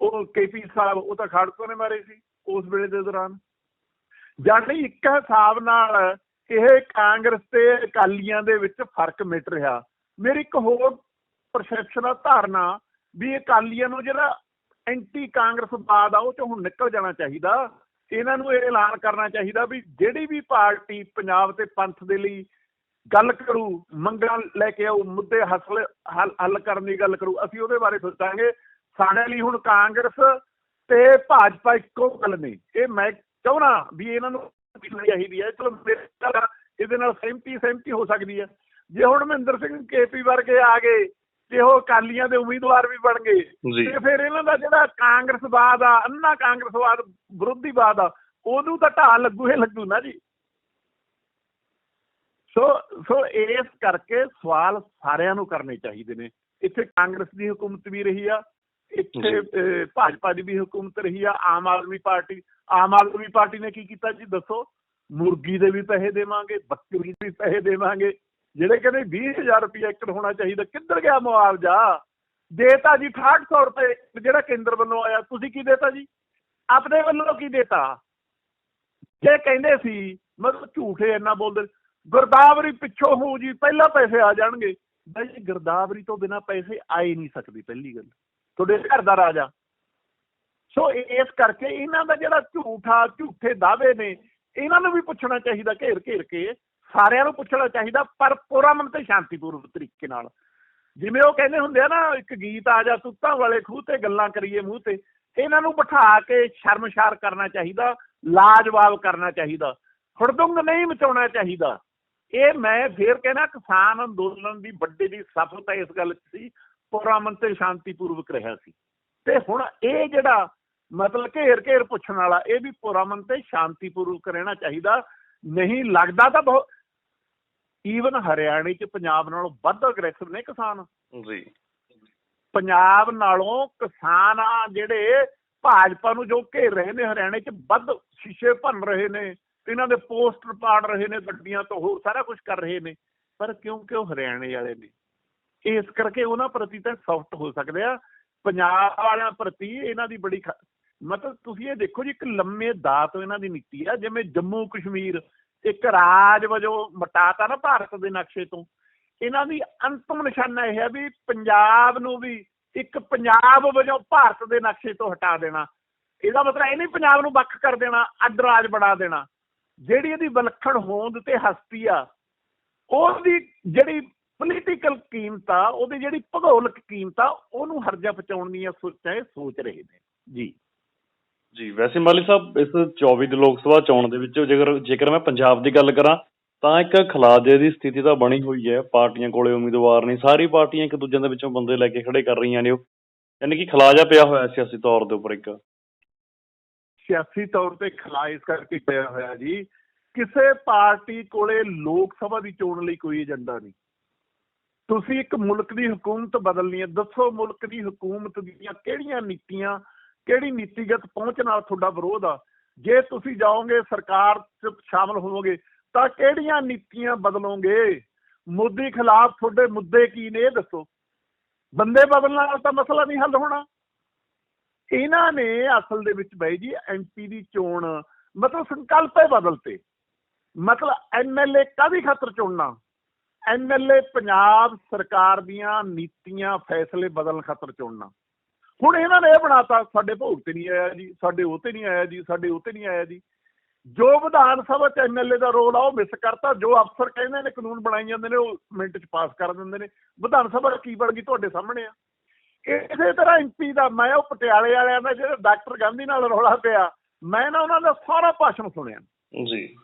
ਉਹ ਕੇਪੀ ਸਾਹਿਬ ਉਹ ਤਾਂ ਖੜਕੋ ਨੇ ਮਾਰੇ ਸੀ। ਉਸ ਵੇਲੇ ਦੇ ਦੌਰਾਨ। ਜਾਨੀ ਇੱਕ ਹਿਸਾਬ ਨਾਲ ਇਹ ਕਾਂਗਰਸ ਤੇ ਅਕਾਲੀਆਂ ਦੇ ਵਿੱਚ ਫ਼ਰਕ ਮਿਟ ਰਿਹਾ। ਮੇਰੀ ਇੱਕ ਹੋਰ ਪਰਸੈਪਸ਼ਨ ਆ, ਧਾਰਨਾ ਵੀ ਅਕਾਲੀਆਂ ਨੂੰ ਜਿਹੜਾ ਐਂਟੀ ਕਾਂਗਰਸਵਾਦ ਆ, ਉਹ ਚੋਂ ਹੁਣ ਨਿਕਲ ਜਾਣਾ ਚਾਹੀਦਾ। ਇਹਨਾਂ ਨੂੰ ਇਹ ਐਲਾਨ ਕਰਨਾ ਚਾਹੀਦਾ ਵੀ ਜਿਹੜੀ ਵੀ ਪਾਰਟੀ ਪੰਜਾਬ ਤੇ ਪੰਥ ਦੇ ਲਈ ਗੱਲ ਕਰੂ, ਮੰਗਾਂ ਲੈ ਕੇ ਆਊ, ਮੁੱਦੇ ਹਸਲ ਹੱਲ ਹੱਲ ਕਰਨ ਦੀ ਗੱਲ ਕਰੂ, ਅਸੀਂ ਉਹਦੇ ਬਾਰੇ ਸੋਚਾਂਗੇ। ਸਾਡੇ ਲਈ ਹੁਣ ਕਾਂਗਰਸ ਤੇ ਭਾਜਪਾ ਇੱਕੋ ਗੱਲ ਨੇ। ਇਹ ਮੈਂ ਚਾਹੁੰਦਾ ਵੀ ਇਹਨਾਂ ਨੂੰ ਚਾਹੀਦੀ ਹੈ। ਚਲੋ ਇਹਦੇ ਨਾਲ ਸਹਿਮਤੀ ਸਹਿਮਤੀ ਹੋ ਸਕਦੀ ਹੈ। ਜੇ ਹੁਣ ਮਹਿੰਦਰ ਸਿੰਘ ਕੇਪੀ ਵਰਗੇ ਆ ਗਏ ਤੇ ਉਹ ਅਕਾਲੀਆਂ ਦੇ ਉਮੀਦਵਾਰ ਵੀ ਬਣ ਗਏ ਤੇ ਫਿਰ ਇਹਨਾਂ ਦਾ ਜਿਹੜਾ ਕਾਂਗਰਸਵਾਦ ਆ ਅੰਨਾ ਕਾਂਗਰਸਵਾਦ ਵਿਰੋਧੀਵਾਦ ਆ ਉਹਨੂੰ ਤਾਂ ਢਾਹ ਲੱਗੂ ਹੀ ਲੱਗੂ ਨਾ ਜੀ। ਸੋ ਸੋ ਇਸ ਕਰਕੇ ਸਵਾਲ ਸਾਰਿਆਂ ਨੂੰ ਕਰਨੇ ਚਾਹੀਦੇ ਨੇ। ਇੱਥੇ ਕਾਂਗਰਸ ਦੀ ਹਕੂਮਤ ਵੀ ਰਹੀ ਆ ਇੱਥੇ ਭਾਜਪਾ ਦੀ ਵੀ ਹਕੂਮਤ ਰਹੀ ਆ ਆਮ ਆਦਮੀ ਪਾਰਟੀ ਆਮ ਆਦਮੀ ਪਾਰਟੀ ਨੇ ਕੀ ਕੀਤਾ ਜੀ? ਦੱਸੋ। ਮੁਰਗੀ ਦੇ ਵੀ ਪੈਸੇ ਦੇਵਾਂਗੇ ਬੱਕਰੀ ਦੇ ਵੀ ਪੈਸੇ ਦੇਵਾਂਗੇ। ਜਿਹੜੇ ਕਹਿੰਦੇ 20000 ਰੁਪਏ ਏਕੜ ਹੋਣਾ ਚਾਹੀਦਾ ਕਿੱਧਰ ਗਿਆ ਮੁਆਵਜ਼ਾ? ਦੇਤਾ ਜੀ 6800 ਰੁਪਏ ਜਿਹੜਾ ਕੇਂਦਰ ਵੱਲੋਂ ਆਇਆ। ਤੁਸੀਂ ਕੀ ਦੇਤਾ ਜੀ? ਆਪਣੇ ਵੱਲੋਂ ਕੀ ਦੇਤਾ? ਜੇ ਕਹਿੰਦੇ ਸੀ ਮਤਲਬ ਝੂਠੇ ਇੰਨਾ ਬੋਲਦੇ ਗਰਦਾਵਰੀ ਪਿੱਛੋਂ ਹੋਊ ਜੀ ਪਹਿਲਾਂ ਪੈਸੇ ਆ ਜਾਣਗੇ। ਬਈ ਗਰਦਾਵਰੀ ਤੋਂ ਬਿਨਾ ਪੈਸੇ ਆਏ ਨਹੀਂ ਸਕਦੇ ਪਹਿਲੀ ਗੱਲ। ਤੁਹਾਡੇ ਘਰ ਦਾ ਰਾਜਾ। ਸੋ ਇਸ ਕਰਕੇ ਇਹਨਾਂ ਦਾ ਜਿਹੜਾ ਝੂਠਾ, ਝੂਠੇ ਦਾਅਵੇ ਨੇ, ਇਹਨਾਂ ਨੂੰ ਵੀ ਪੁੱਛਣਾ ਚਾਹੀਦਾ ਘੇਰ ਘੇਰ ਕੇ, ਸਾਰਿਆਂ ਨੂੰ ਪੁੱਛਣਾ ਚਾਹੀਦਾ, ਪਰ ਪੁਰਮਨ ਤੇ ਸ਼ਾਂਤੀਪੂਰਵਕ ਤਰੀਕੇ ਨਾਲ। ਜਿਵੇਂ ਉਹ ਕਹਿੰਦੇ ਹੁੰਦੇ ਆ ਨਾ, ਇੱਕ ਗੀਤ ਆ ਜਾ ਤੁੱਤਾਂ ਵਾਲੇ ਖੂਹ ਤੇ ਗੱਲਾਂ ਕਰੀਏ ਮੂੰਹ ਤੇ, ਇਹਨਾਂ ਨੂੰ ਬਿਠਾ ਕੇ ਸ਼ਰਮਸ਼ਾਰ ਕਰਨਾ ਚਾਹੀਦਾ, ਲਾਜਵਾਬ ਕਰਨਾ ਚਾਹੀਦਾ, ਹੁੜਦੁੰਗ ਨਹੀਂ ਮਚਾਉਣਾ ਚਾਹੀਦਾ। ਇਹ ਮੈਂ ਫੇਰ ਕਹਿਣਾ, ਕਿਸਾਨ ਅੰਦੋਲਨ ਦੀ ਵੱਡੀ ਦੀ ਸਫਲਤਾ ਇਸ ਗੱਲ 'ਚ ਸੀ ਪੁਰਮਨ ਤੇ ਸ਼ਾਂਤੀਪੂਰਵਕ ਰਿਹਾ ਸੀ। ਤੇ ਹੁਣ ਇਹ ਜਿਹੜਾ ਮਤਲਬ ਘੇਰ ਘੇਰ ਪੁੱਛਣ ਵਾਲਾ ਇਹ ਵੀ ਪੁਰਮਨ ਤੇ ਸ਼ਾਂਤੀਪੂਰਵਕ ਰਹਿਣਾ ਚਾਹੀਦਾ। ਨਹੀਂ ਲੱਗਦਾ ਤਾਂ ਬਹੁਤ ਈਵਨ ਹਰਿਆਣੇ 'ਚ ਪੰਜਾਬ ਨਾਲੋਂ ਵੱਧ ਅਗਰੈਸਿਵ ਨੇ ਕਿਸਾਨ। ਜੀ। ਪੰਜਾਬ ਨਾਲੋਂ ਕਿਸਾਨ ਆ ਜਿਹੜੇ ਭਾਜਪਾ ਨੂੰ ਜੋ ਘੇਰ ਰਹੇ ਨੇ ਹਰਿਆਣੇ 'ਚ ਵੱਧ ਸ਼ੀਸ਼ੇ ਭੰਨ ਰਹੇ ਨੇ ਇਹਨਾਂ ਦੇ ਪੋਸਟਰ ਪਾੜ ਰਹੇ ਨੇ ਗੱਡੀਆਂ ਤੋਂ ਹੋਰ ਸਾਰਾ ਕੁਝ ਕਰ ਰਹੇ ਨੇ। ਪਰ ਕਿਉਂਕਿ ਉਹ ਹਰਿਆਣੇ ਵਾਲੇ ਨੇ? ਇਸ ਕਰਕੇ ਉਹਨਾਂ ਪ੍ਰਤੀ ਤਾਂ ਸੌਫਟ ਹੋ ਸਕਦੇ ਆ। ਪੰਜਾਬ ਵਾਲਿਆਂ ਪ੍ਰਤੀ ਇਹਨਾਂ ਦੀ ਬੜੀ ਮਤਲਬ ਤੁਸੀਂ ਇਹ ਦੇਖੋ ਜੀ, ਇੱਕ ਲੰਮੇ ਦਾ ਤੋਂ ਇਹਨਾਂ ਦੀ ਨੀਤੀ ਆ। ਜਿਵੇਂ ਜੰਮੂ ਕਸ਼ਮੀਰ ਇੱਕ ਰਾਜ ਵਜੋਂ ਮਟਾਤਾ ਨਾ ਭਾਰਤ ਦੇ ਨਕਸ਼ੇ ਤੋਂ। ਇਹਨਾਂ ਦੀ ਅੰਤਮ ਨਿਸ਼ਾਨਾ ਇਹ ਹੈ ਵੀ ਪੰਜਾਬ ਨੂੰ ਵੀ ਇੱਕ ਪੰਜਾਬ ਵਜੋਂ ਭਾਰਤ ਦੇ ਨਕਸ਼ੇ ਤੋਂ ਹਟਾ ਦੇਣਾ। ਇਹਦਾ ਮਤਲਬ ਇਹ ਨਹੀਂ ਪੰਜਾਬ ਨੂੰ ਵੱਖ ਕਰ ਦੇਣਾ, ਅੱਡ ਰਾਜ ਬਣਾ ਦੇਣਾ। ਜਿਹੜੀ ਇਹਦੀ ਵਿਲੱਖਣ ਹੋਂਦ ਤੇ ਹਸਤੀ ਆ, ਉਹਦੀ ਜਿਹੜੀ ਪੋਲੀਟੀਕਲ ਕੀਮਤ ਆ ਉਹਦੀ ਜਿਹੜੀ ਭੂਗੋਲਿਕ ਕੀਮਤ ਆ ਉਹਨੂੰ ਹਰਜਾ ਪਹੁੰਚਾਉਣ ਦੀਆਂ ਸੋਚਾਂ ਇਹ ਸੋਚ ਰਹੇ ਨੇ। ਜੀ। ਜੀ ਵੈਸੇ ਮਾਲੀ ਸਾਹਿਬ ਇਸ 24 ਦੀ ਲੋਕ ਸਭਾ ਚੋਣ ਦੇ ਵਿੱਚ ਜੇਕਰ ਜੇਕਰ ਮੈਂ ਪੰਜਾਬ ਦੀ ਗੱਲ ਕਰਾਂ ਤਾਂ ਇੱਕ ਖਲਾਜੇ ਦੀ ਸਥਿਤੀ ਤਾਂ ਬਣੀ ਹੋਈ ਹੈ। ਪਾਰਟੀਆਂ ਕੋਲੇ ਉਮੀਦਵਾਰ ਨਹੀਂ ਸਾਰੀ ਪਾਰਟੀਆਂ ਇੱਕ ਦੂਜੇ ਦੇ ਵਿੱਚੋਂ ਬੰਦੇ ਲੈ ਕੇ ਖੜੇ ਕਰ ਰਹੀਆਂ ਨੇ ਉਹ। ਯਾਨੀ ਕਿ ਖਲਾਜਾ ਪਿਆ ਹੋਇਆ ਸਿਆਸੀ ਤੌਰ ਦੇ ਉੱਪਰ ਇੱਕ। ਸਿਆਸੀ ਤੌਰ ਤੇ ਖਲਾ ਇਸ ਕਰਕੇ ਪਿਆ ਹੋਇਆ ਜੀ ਕਿਸੇ ਪਾਰਟੀ ਕੋਲੇ ਲੋਕ ਸਭਾ ਦੀ ਚੋਣ ਲਈ ਕੋਈ ਏਜੰਡਾ ਨਹੀਂ। ਤੁਸੀਂ ਇੱਕ ਮੁਲਕ ਦੀ ਹਕੂਮਤ ਬਦਲਣੀ ਹੈ। ਦੱਸੋ ਮੁਲਕ ਦੀ ਹਕੂਮਤ ਦੀਆਂ ਕਿਹੜੀਆਂ ਨੀਤੀਆਂ, ਕਿਹੜੀ ਨੀਤੀਗਤ ਪਹੁੰਚ ਨਾਲ ਤੁਹਾਡਾ ਵਿਰੋਧ ਆ? ਜੇ ਤੁਸੀਂ ਜਾਓਗੇ, ਸਰਕਾਰ 'ਚ ਸ਼ਾਮਲ ਹੋਵੋਗੇ, ਤਾਂ ਕਿਹੜੀਆਂ ਨੀਤੀਆਂ ਬਦਲੋਗੇ? ਮੋਦੀ ਖਿਲਾਫ ਤੁਹਾਡੇ ਮੁੱਦੇ ਕੀ ਨੇ, ਇਹ ਦੱਸੋ। ਬੰਦੇ ਬਦਲਣ ਨਾਲ ਤਾਂ ਮਸਲਾ ਨਹੀਂ ਹੱਲ ਹੋਣਾ। ਇਹਨਾਂ ਨੇ ਅਸਲ ਦੇ ਵਿੱਚ ਬਾਈ ਜੀ ਐਮਪੀ ਦੀ ਚੋਣ ਮਤਲਬ ਸੰਕਲਪ ਹੀ ਬਦਲਤੇ। ਮਤਲਬ ਐਮਐਲਏ ਕਾਦੀ ਖਾਤਰ ਚੁਣਨਾ? ਐਮਐਲਏ ਪੰਜਾਬ ਸਰਕਾਰ ਦੀਆਂ ਨੀਤੀਆਂ, ਫੈਸਲੇ ਬਦਲਣ ਖਾਤਰ ਚੁਣਨਾ। ਹੁਣ ਇਹਨਾਂ ਨੇ ਇਹ ਬਣਾਤਾ, ਸਾਡੇ ਭੋਗ ਤੇ ਨਹੀਂ ਆਇਆ ਜੀ, ਸਾਡੇ ਉਹ ਤੇ ਨਹੀਂ ਆਇਆ ਜੀ, ਸਾਡੇ ਉਹ ਤੇ ਨਹੀਂ ਆਇਆ ਜੀ। ਜੋ ਵਿਧਾਨ ਸਭਾ ਚ ਐਮਐਲਏ ਦਾ ਰੋਲ ਆ, ਉਹ ਮਿਸ ਕਰਤਾ। ਜੋ ਅਫਸਰ ਕਹਿੰਦੇ ਨੇ ਕਾਨੂੰਨ ਬਣਾਈ ਜਾਂਦੇ ਨੇ, ਉਹ ਮਿੰਟ ਚ ਪਾਸ ਕਰ ਦਿੰਦੇ ਨੇ। ਵਿਧਾਨ ਸਭਾ ਕੀ ਬਣ ਗਈ ਤੁਹਾਡੇ ਸਾਹਮਣੇ ਆ। ਇਸੇ ਤਰ੍ਹਾਂ ਐਮਪੀ ਦਾ ਮੈਂ, ਉਹ ਪਟਿਆਲੇ ਵਾਲਿਆਂ ਦਾ ਜਿਹੜਾ ਡਾਕਟਰ ਗਾਂਧੀ ਨਾਲ ਰੌਲਾ ਪਿਆ, ਮੈਂ ਨਾ ਉਹਨਾਂ ਦਾ ਸਾਰਾ ਭਾਸ਼ਣ ਸੁਣਿਆ। ਜੀ।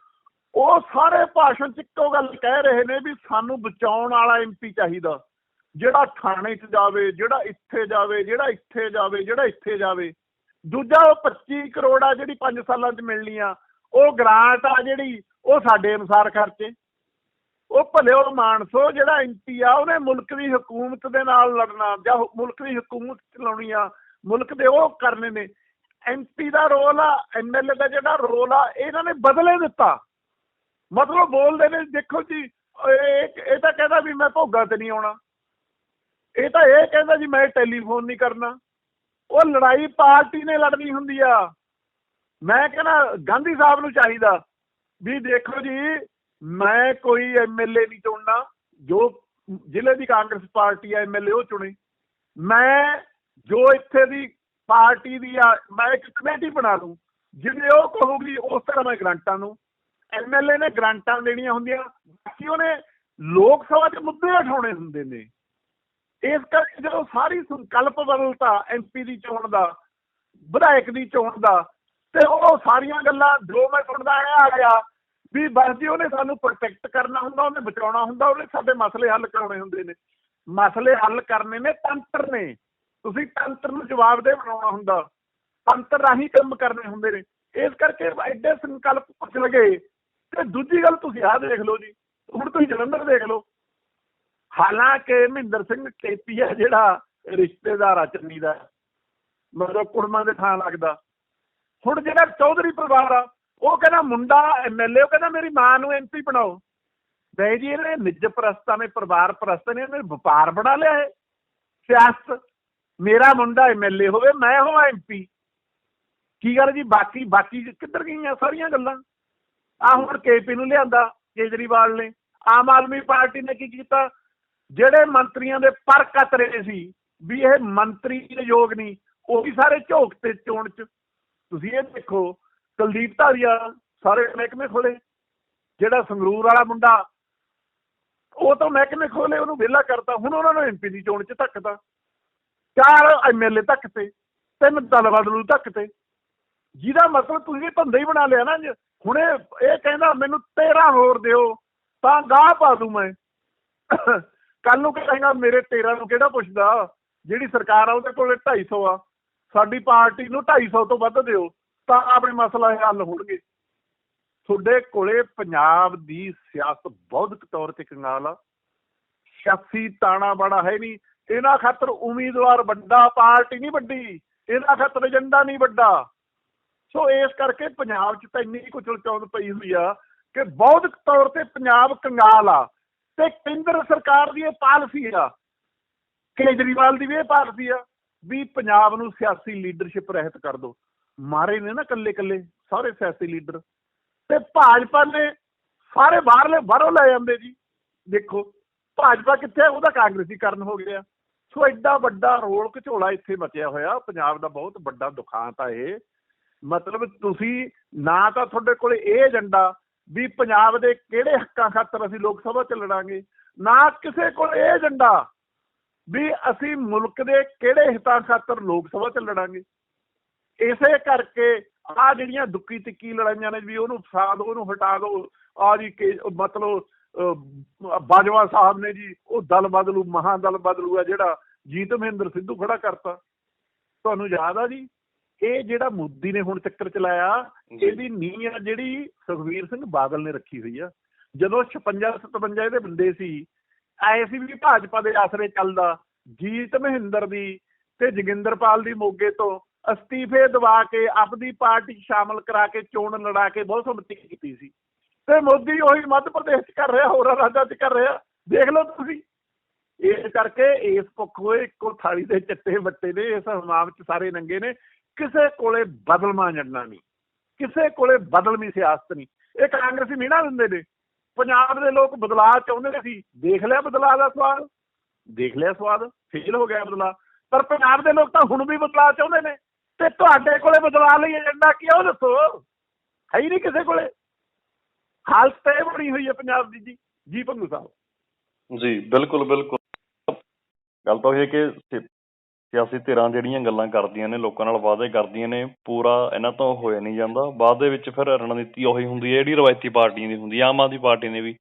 ਉਹ ਸਾਰੇ ਭਾਸ਼ਣ ਚ ਇੱਕੋ ਗੱਲ ਕਹਿ ਰਹੇ ਨੇ ਵੀ ਸਾਨੂੰ ਬਚਾਉਣ ਵਾਲਾ ਐਮਪੀ ਚਾਹੀਦਾ। ਜਿਹੜਾ ਥਾਣੇ 'ਚ ਜਾਵੇ, ਜਿਹੜਾ ਇੱਥੇ ਜਾਵੇ, ਜਿਹੜਾ ਇੱਥੇ ਜਾਵੇ, ਜਿਹੜਾ ਇੱਥੇ ਜਾਵੇ। ਦੂਜਾ ਉਹ 25 ਕਰੋੜ ਆ ਜਿਹੜੀ 5 ਸਾਲਾਂ 'ਚ ਮਿਲਣੀ ਆ, ਉਹ ਗ੍ਰਾਂਟ ਆ ਜਿਹੜੀ, ਉਹ ਸਾਡੇ ਅਨੁਸਾਰ ਖਰਚੇ। ਉਹ ਭਲੇ ਉਹ ਮਾਨਸੋ ਜਿਹੜਾ ਐਮਪੀ ਆ, ਉਹਨੇ ਮੁਲਕ ਦੀ ਹਕੂਮਤ ਦੇ ਨਾਲ ਲੜਨਾ, ਜਾਂ ਮੁਲਕ ਦੀ ਹਕੂਮਤ ਚਲਾਉਣੀ ਆ, ਮੁਲਕ ਦੇ ਉਹ ਕਰਨੇ ਨੇ। ਐਮਪੀ ਦਾ ਰੋਲ ਆ ਐਮਐਲਏ ਦਾ ਜਿਹੜਾ ਰੋਲ ਆ, ਇਹਨਾਂ ਨੇ ਬਦਲੇ ਦਿੱਤਾ। ਮਤਲਬ ਬੋਲਦੇ ਨੇ, ਦੇਖੋ ਜੀ, ਇਹ ਤਾਂ ਕਹਿੰਦਾ ਵੀ ਮੈਂ ਭੋਗਾ ਤੇ ਨਹੀਂ ਆਉਣਾ। ਇਹ ਤਾਂ ਇਹ ਕਹਿੰਦਾ ਜੀ ਮੈਂ ਟੈਲੀਫੋਨ ਨਹੀਂ ਕਰਨਾ। ਉਹ ਲੜਾਈ ਪਾਰਟੀ ਨੇ ਲੜਨੀ ਹੁੰਦੀ ਆ। ਮੈਂ ਕਹਿੰਦਾ ਗਾਂਧੀ ਸਾਹਿਬ ਨੂੰ ਚਾਹੀਦਾ ਵੀ ਦੇਖੋ ਜੀ, ਮੈਂ ਕੋਈ ਐਮਐਲਏ ਨਹੀਂ ਚੁਣਨਾ। ਜੋ ਜ਼ਿਲ੍ਹੇ ਦੀ ਕਾਂਗਰਸ ਪਾਰਟੀ ਆ ਐਮਐਲਏ ਉਹ ਚੁਣੇ। ਮੈਂ ਜੋ ਇੱਥੇ ਦੀ ਪਾਰਟੀ ਦੀ ਆ, ਮੈਂ ਇੱਕ ਕਮੇਟੀ ਬਣਾ ਲੂੰ ਜਿਵੇਂ ਉਹ ਕਹੂਗੀ, ਉਸ ਤਰ੍ਹਾਂ ਮੈਂ ਗਰੰਟਾਂ ਨੂੰ ਐਮਐਲਏ ਨੇ ਗਰੰਟਾਂ ਦੇਣੀਆਂ ਹੁੰਦੀਆਂ, ਬਾਕੀ ਉਹਨੇ ਲੋਕ ਸਭਾ 'ਚ ਮੁੱਦੇ ਉਠਾਉਣੇ ਹੁੰਦੇ ਨੇ। ਇਸ ਕਰਕੇ ਜਦੋਂ ਸਾਰੀ ਸੰਕਲਪ ਬਦਲਤਾ ਐਮਪੀ ਦੀ ਚੋਣ ਦਾ, ਵਿਧਾਇਕ ਦੀ ਚੋਣ ਦਾ, ਤੇ ਉਹ ਸਾਰੀਆਂ ਗੱਲਾਂ ਜੋ ਮੈਂ ਸੁਣਦਾ ਆਇਆ ਆ ਗਿਆ ਵੀ ਬਸ ਜੀ ਉਹਨੇ ਸਾਨੂੰ ਪ੍ਰੋਟੈਕਟ ਕਰਨਾ ਹੁੰਦਾ, ਉਹਨੇ ਬਚਾਉਣਾ ਹੁੰਦਾ, ਉਹਨੇ ਸਾਡੇ ਮਸਲੇ ਹੱਲ ਕਰਾਉਣੇ ਹੁੰਦੇ ਨੇ। ਮਸਲੇ ਹੱਲ ਕਰਨੇ ਨੇ ਤੰਤਰ ਨੇ। ਤੁਸੀਂ ਤੰਤਰ ਨੂੰ ਜਵਾਬਦੇਹ ਬਣਾਉਣਾ ਹੁੰਦਾ। ਤੰਤਰ ਰਾਹੀਂ ਕੰਮ ਕਰਨੇ ਹੁੰਦੇ ਨੇ। ਇਸ ਕਰਕੇ ਐਡੇ ਸੰਕਲਪ ਪੁੱਛ ਲਗੇ ਤੇ ਦੂਜੀ ਗੱਲ ਤੁਸੀਂ ਆਹ ਦੇਖ ਲਓ ਜੀ, ਹੁਣ ਤੁਸੀਂ ਜਲੰਧਰ ਦੇਖ ਲਓ। ਹਾਲਾਂਕਿ ਮਹਿੰਦਰ ਸਿੰਘ ਕੇਪੀ ਆ ਜਿਹੜਾ ਰਿਸ਼ਤੇਦਾਰ ਆ ਚੰਨੀ ਦਾ, ਮਤਲਬ ਕੁੜਮਾਂ ਦੇ ਥਾਂ ਲੱਗਦਾ। ਹੁਣ ਜਿਹੜਾ ਚੌਧਰੀ ਪਰਿਵਾਰ ਆ, ਉਹ ਕਹਿੰਦਾ ਮੁੰਡਾ ਐਮਐਲਏ ਉਹ ਕਹਿੰਦਾ ਮੇਰੀ ਮਾਂ ਨੂੰ ਐਮਪੀ ਬਣਾਓ। ਬਈ ਜੀ, ਇਹਨੇ ਨਿੱਜ ਪ੍ਰਸਤਾਂ ਨੇ, ਪਰਿਵਾਰ ਪ੍ਰਸਤਾਂ ਨੇ, ਇਹਨੇ ਵਪਾਰ ਬਣਾ ਲਿਆ ਹੈ ਸਿਆਸਤ, ਮੇਰਾ ਮੁੰਡਾ ਐਮਐਲਏ ਹੋਵੇ, ਮੈਂ ਹੋਵਾਂ ਐਮਪੀ ਕੀ ਗੱਲ ਜੀ, ਬਾਕੀ ਬਾਕੀ ਕਿੱਧਰ ਗਈਆਂ ਸਾਰੀਆਂ ਗੱਲਾਂ? ਆ ਹੁਣ ਕੇਪੀ ਨੂੰ ਲਿਆਂਦਾ, ਕੇਜਰੀਵਾਲ ਨੇ। ਆਮ ਆਦਮੀ ਪਾਰਟੀ ਨੇ ਕੀ ਕੀਤਾ? ਜਿਹੜੇ ਮੰਤਰੀਆਂ ਦੇ ਪਰ ਕਤਰੇ ਸੀ, ਵੀ ਇਹ ਮੰਤਰੀ ਦੇ ਯੋਗ ਨਹੀਂ, ਉਹ ਵੀ ਸਾਰੇ ਝੋਕ ਤੇ ਚੋਣ ਚ। ਤੁਸੀਂ ਇਹ ਦੇਖੋ, ਕੁਲਦੀਪ ਧਾਰੀਆ ਸਾਰੇ ਮਹਿਕਮੇ ਖੋਲੇ ਜਿਹੜਾ ਸੰਗਰੂਰ ਵਾਲਾ ਮੁੰਡਾ, ਉਹ ਤਾਂ ਮਹਿਕਮੇ ਖੋਲੇ ਉਹਨੂੰ ਵਿਹਲਾ ਕਰਤਾ। ਹੁਣ ਉਹਨਾਂ ਨੂੰ ਐਮਪੀ ਦੀ ਚੋਣ ਚ ਧੱਕਦਾ। ਚਾਰ ਐਮਐਲਏ ਧੱਕਤੇ, ਤਿੰਨ ਦਲ ਬਦਲੂ ਧੱਕਤੇ। ਜਿਹਦਾ ਮਤਲਬ ਤੁਸੀਂ ਧੰਦਾ ਹੀ ਬਣਾ ਲਿਆ ਨਾ ਜੀ। ਹੁਣ ਇਹ ਇਹ ਕਹਿੰਦਾ, ਮੈਨੂੰ 13 ਹੋਰ ਦਿਓ, ਤਾਂ ਗਾਹ ਪਾ ਦੂ ਮੈਂ। ਕੱਲ ਨੂੰ ਕਹੇਗਾ ਮੇਰੇ 13 ਨੂੰ ਕਿਹੜਾ ਪੁੱਛਦਾ? ਜਿਹੜੀ ਸਰਕਾਰ ਆ, ਉਹਦੇ ਕੋਲੇ 250 ਆ। ਸਾਡੀ ਪਾਰਟੀ ਨੂੰ 250 ਤੋਂ ਵੱਧ ਦਿਓ, ਤਾਂ ਆਪਣੇ ਮਸਲਾ ਹੱਲ ਹੋਣਗੇ। ਤੁਹਾਡੇ ਕੋਲੇ ਪੰਜਾਬ ਦੀ ਸਿਆਸਤ ਬੌਧਿਕ ਤੌਰ ਤੇ ਕੰਗਾਲ ਆ। ਸਿਆਸੀ ਤਾਣਾ ਬਾਣਾ ਹੈ ਨਹੀਂ। ਇਹਨਾਂ ਖਾਤਰ ਉਮੀਦਵਾਰ ਵੱਡਾ, ਪਾਰਟੀ ਨਹੀਂ ਵੱਡੀ। ਇਹਨਾਂ ਖਾਤਰ ਏਜੰਡਾ ਨਹੀਂ ਵੱਡਾ। ਸੋ ਇਸ ਕਰਕੇ ਪੰਜਾਬ 'ਚ ਤਾਂ ਇੰਨੀ ਕੁਚਲ ਚੌਂਦ ਪਈ ਹੋਈ ਆ ਕਿ ਬੌਧਿਕ ਤੌਰ ਤੇ ਪੰਜਾਬ ਕੰਗਾਲ ਆ ਤੇ ਕੇਂਦਰ ਸਰਕਾਰ ਦੀ ਇਹ ਪਾਲਿਸੀ ਆ। ਕੇਜਰੀਵਾਲ ਦੀ ਵੀ ਇਹ ਪਾਲਿਸੀ ਆ ਵੀ ਪੰਜਾਬ ਨੂੰ ਸਿਆਸੀ ਲੀਡਰਸ਼ਿਪ ਰਹਿਤ ਕਰ ਦੋ। ਮਾਰੇ ਨੇ ਨਾ ਕੱਲੇ ਕੱਲੇ ਸਾਰੇ ਸਿਆਸੀ ਲੀਡਰ। ਤੇ ਭਾਜਪਾ ਨੇ ਸਾਰੇ ਬਾਹਰਲੇ ਬਾਹਰੋਂ ਲੈ ਜਾਂਦੇ ਜੀ। ਦੇਖੋ, ਭਾਜਪਾ ਕਿੱਥੇ ਆ? ਉਹਦਾ ਕਾਂਗਰਸੀਕਰਨ ਹੋ ਗਿਆ। ਸੋ ਐਡਾ ਵੱਡਾ ਰੋਲ ਘਚੋਲਾ ਇੱਥੇ ਮਚਿਆ ਹੋਇਆ। ਪੰਜਾਬ ਦਾ ਬਹੁਤ ਵੱਡਾ ਦੁਖਾਂਤ ਆ ਇਹ। ਮਤਲਬ ਤੁਸੀਂ ਨਾ ਤਾਂ ਤੁਹਾਡੇ ਕੋਲ ਇਹ ਏਜੰਡਾ ਵੀ ਪੰਜਾਬ ਦੇ ਕਿਹੜੇ ਹੱਕਾਂ ਖਾਤਰ ਅਸੀਂ ਲੋਕ ਸਭਾ ਚ ਲੜਾਂਗੇ, ਨਾ ਕਿਸੇ ਕੋਲ ਇਹ ਏਜੰਡਾ ਵੀ ਅਸੀਂ ਮੁਲਕ ਦੇ ਕਿਹੜੇ ਹਿੱਤਾਂ ਖਾਤਰ ਲੋਕ ਸਭਾ ਚ ਲੜਾਂਗੇ। ਇਸੇ ਕਰਕੇ ਆ ਜਿਹੜੀਆਂ ਦੁੱਕੀ ਤਿੱਕੀ ਲੜਾਈਆਂ ਨੇ ਵੀ ਉਹਨੂੰ ਫਸਾ ਦਿਓ ਉਹਨੂੰ ਹਟਾ ਦਿਓ ਆ ਜੀ ਕਿ ਮਤਲਬ ਬਾਜਵਾ ਸਾਹਿਬ ਨੇ ਜੀ, ਉਹ ਦਲ ਬਦਲੂ, ਮਹਾ ਦਲ ਬਦਲੂ ਆ ਜਿਹੜਾ ਜੀਤ ਮਹਿੰਦਰ ਸਿੱਧੂ ਖੜਾ ਕਰਤਾ। ਤੁਹਾਨੂੰ ਯਾਦ ਆ ਜੀ? ਇਹ ਜਿਹੜਾ ਮੋਦੀ ਨੇ ਹੁਣ ਚੱਕਰ ਚਲਾਇਆ। ਇਹਦੀ ਨੀਂਹ ਆ ਜਿਹੜੀ ਸੁਖਵੀਰ ਸਿੰਘ ਬਾਦਲ ਨੇ ਰੱਖੀ ਹੋਈ ਆ। ਜਦੋਂ 56 57 ਇਹਦੇ ਬੰਦੇ ਸੀ ਆਏ ਸੀ ਵੀ ਭਾਜਪਾ ਦੇ ਆਸਰੇ ਚੱਲਦਾ ਜੀਤ ਮਹਿੰਦਰ ਦੀ ਤੇ ਜੋਗਿੰਦਰਪਾਲ ਦੀ ਮੋਗੇ ਤੋਂ ਅਸਤੀਫੇ ਦਵਾ ਕੇ ਆਪਦੀ ਪਾਰਟੀ 'ਚ ਸ਼ਾਮਲ ਕਰਾ ਕੇ ਚੋਣ ਲੜਾ ਕੇ ਬਹੁਤ ਸੰਮਤੀ ਕੀਤੀ ਸੀ। ਤੇ ਮੋਦੀ ਉਹੀ ਮੱਧ ਪ੍ਰਦੇਸ਼ 'ਚ ਕਰ ਰਿਹਾ ਹੋਰਾਂ ਰਾਜਾਂ 'ਚ ਕਰ ਰਿਹਾ। ਦੇਖ ਲਓ ਤੁਸੀਂ। ਇਸ ਕਰਕੇ ਇਸ ਪੱਖੋਂ ਇੱਕੋ ਥਾਲੀ ਦੇ ਚੱਟੇ ਬੱਟੇ ਨੇ ਇਸ ਹਮਾਮ 'ਚ ਸਾਰੇ ਨੰਗੇ ਨੇ। ਕਿਸੇ ਕੋਲੇ ਬਦਲਮਾ ਜੜਨਾ ਨਹੀਂ, ਕਿਸੇ ਕੋਲੇ ਬਦਲਮੀ ਸਿਆਸਤ ਨਹੀਂ। ਇਹ ਕਾਂਗਰਸੀ ਮੀਣਾ ਦਿੰਦੇ ਨੇ। ਪੰਜਾਬ ਦੇ ਲੋਕ ਬਦਲਾਅ ਚਾਹੁੰਦੇ ਸੀ। ਦੇਖ ਲਿਆ ਬਦਲਾਅ ਦਾ ਸਵਾਦ ਦੇਖ ਲਿਆ ਸਵਾਦ ਫੇਲ ਹੋ ਗਿਆ ਬਦਲਾਅ। ਪਰ ਪੰਜਾਬ ਦੇ ਲੋਕ ਤਾਂ ਹੁਣ ਵੀ ਬਦਲਾਅ ਚਾਹੁੰਦੇ ਨੇ। ਤੇ ਤੁਹਾਡੇ ਕੋਲੇ ਬਦਲਾਅ ਲਈ ਏਜੰਡਾ ਕੀ ਆ ਉਹ ਦੱਸੋ? ਹੈ ਹੀ ਨਹੀਂ ਕਿਸੇ ਕੋਲੇ। ਹਾਲਤ ਤਾਂ ਇਹ ਬਣੀ ਹੋਈ ਹੈ ਪੰਜਾਬ ਦੀ ਜੀ ਜੀ ਭੰਗੂ ਸਾਹਿਬ। ਜੀ, ਬਿਲਕੁਲ ਬਿਲਕੁਲ। ਗੱਲ ਤਾਂ ਇਹ ਹੈ ਕਿ ਸਿ- ਸਿਆਸੀ ਧਿਰਾਂ ਜਿਹੜੀਆਂ ਗੱਲਾਂ ਕਰਦੀਆਂ ਨੇ, ਲੋਕਾਂ ਨਾਲ ਵਾਅਦੇ ਕਰਦੀਆਂ ਨੇ, ਪੂਰਾ ਇਹਨਾਂ ਤੋਂ ਹੋਇਆ ਨਹੀਂ ਜਾਂਦਾ। ਬਾਅਦ ਦੇ ਵਿੱਚ ਫਿਰ ਰਣਨੀਤੀ ਉਹੀ ਹੁੰਦੀ ਹੈ, ਜਿਹੜੀ ਰਵਾਇਤੀ ਪਾਰਟੀਆਂ ਦੀ ਹੁੰਦੀ ਹੈ, ਆਮ ਆਦਮੀ ਪਾਰਟੀ ਨੇ ਵੀ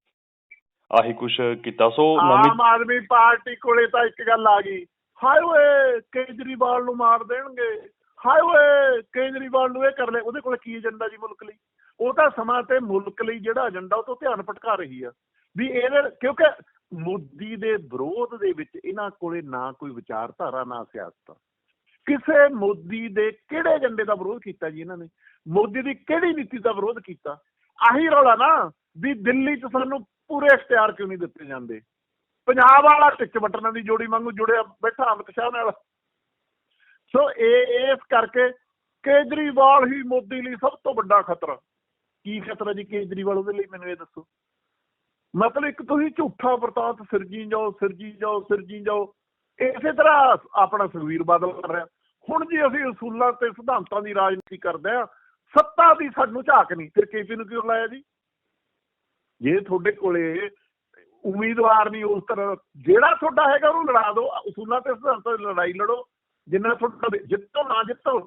ਆਹੀ ਕੁਝ ਕੀਤਾ। ਸੋ ਆਮ ਆਦਮੀ ਪਾਰਟੀ ਕੋਲੇ ਤਾਂ ਇੱਕ ਗੱਲ ਆ ਗਈ, ਹਾਏ ਓਏ, ਕੇਜਰੀਵਾਲ ਨੂੰ ਮਾਰ ਦੇਣਗੇ। ਹਾਏ ਓਏ, ਕੇਜਰੀਵਾਲ ਨੂੰ ਇਹ ਕਰ ਲੈ, ਉਹਦੇ ਕੋਲ ਕੀ ਏਜੰਡਾ ਜੀ ਮੁਲਕ ਲਈ? ਉਹ ਤਾਂ ਸਮਾਂ ਤੇ ਮੁਲਕ ਲਈ ਜਿਹੜਾ ਏਜੰਡਾ, ਉਹ ਤੋਂ ਧਿਆਨ ਭਟਕਾ ਰਹੀ ਆ। ਵੀ ਇਹਦੇ, ਕਿਉਂਕਿ ਮੋਦੀ ਦੇ ਵਿਰੋਧ ਦੇ ਵਿੱਚ ਇਹਨਾਂ ਕੋਲੇ ਨਾ ਕੋਈ ਵਿਚਾਰਧਾਰਾ, ਨਾ ਸਿਆਸਤ। ਕਿਸੇ ਮੋਦੀ ਦੇ ਕਿਹੜੇ ਏਜੰਡੇ ਦਾ ਵਿਰੋਧ ਕੀਤਾ ਜੀ ਇਹਨਾਂ ਨੇ? ਮੋਦੀ ਦੀ ਕਿਹੜੀ ਨੀਤੀ ਦਾ ਵਿਰੋਧ ਕੀਤਾ? ਆਹੀ ਰੌਲਾ ਨਾ ਵੀ ਦਿੱਲੀ 'ਚ ਸਾਨੂੰ ਪੂਰੇ ਇਖਤਿਆਰ ਕਿਉਂ ਨਹੀਂ ਦਿੱਤੇ ਜਾਂਦੇ? ਪੰਜਾਬ ਵਾਲਾ ਟਿੱਚ ਬਟਨਾਂ ਦੀ ਜੋੜੀ ਵਾਂਗੂ ਜੁੜਿਆ ਬੈਠਾ ਅਮਿਤ ਸ਼ਾਹ ਨਾਲ। ਸੋ ਇਹ, ਇਸ ਕਰਕੇ ਕੇਜਰੀਵਾਲ ਹੀ ਮੋਦੀ ਲਈ ਸਭ ਤੋਂ ਵੱਡਾ ਖਤਰਾ। ਕੀ ਖਤਰਾ ਜੀ ਕੇਜਰੀਵਾਲ ਉਹਦੇ ਲਈ ਮੈਨੂੰ ਇਹ ਦੱਸੋ। ਮਤਲਬ ਇੱਕ ਤੁਸੀਂ ਝੂਠਾ ਵਰਤਾਂਤ ਸਿਰਜੀ ਜਾਓ ਸਿਰਜੀ ਜਾਓ ਸਿਰਜੀ ਜਾਓ। ਇਸੇ ਤਰ੍ਹਾਂ ਆਪਣਾ ਸੁਖਵੀਰ ਬਾਦਲ ਕਰ ਰਿਹਾ। ਹੁਣ ਜੇ ਅਸੀਂ ਅਸੂਲਾਂ ਤੇ ਸਿਧਾਂਤਾਂ ਦੀ ਰਾਜਨੀਤੀ ਕਰਦੇ ਆ ਸੱਤਾ ਦੀ ਸਾਨੂੰ ਝਾਕ ਨਹੀਂ। ਫਿਰ ਕੇਪੀ ਨੂੰ ਕਿਉਂ ਲਾਇਆ ਜੀ? ਜੇ ਤੁਹਾਡੇ ਕੋਲੇ ਉਮੀਦਵਾਰ ਨਹੀਂ, ਉਸ ਤਰ੍ਹਾਂ ਜਿਹੜਾ ਤੁਹਾਡਾ ਹੈਗਾ ਉਹਨੂੰ ਲੜਾ ਦਿਓ। ਅਸੂਲਾਂ ਤੇ ਸਿਧਾਂਤਾਂ ਦੀ ਲੜਾਈ ਲੜੋ। ਜਿੰਨਾ ਤੁਹਾਡਾ ਜਿੱਤੋ ਨਾ ਜਿੱਤੋ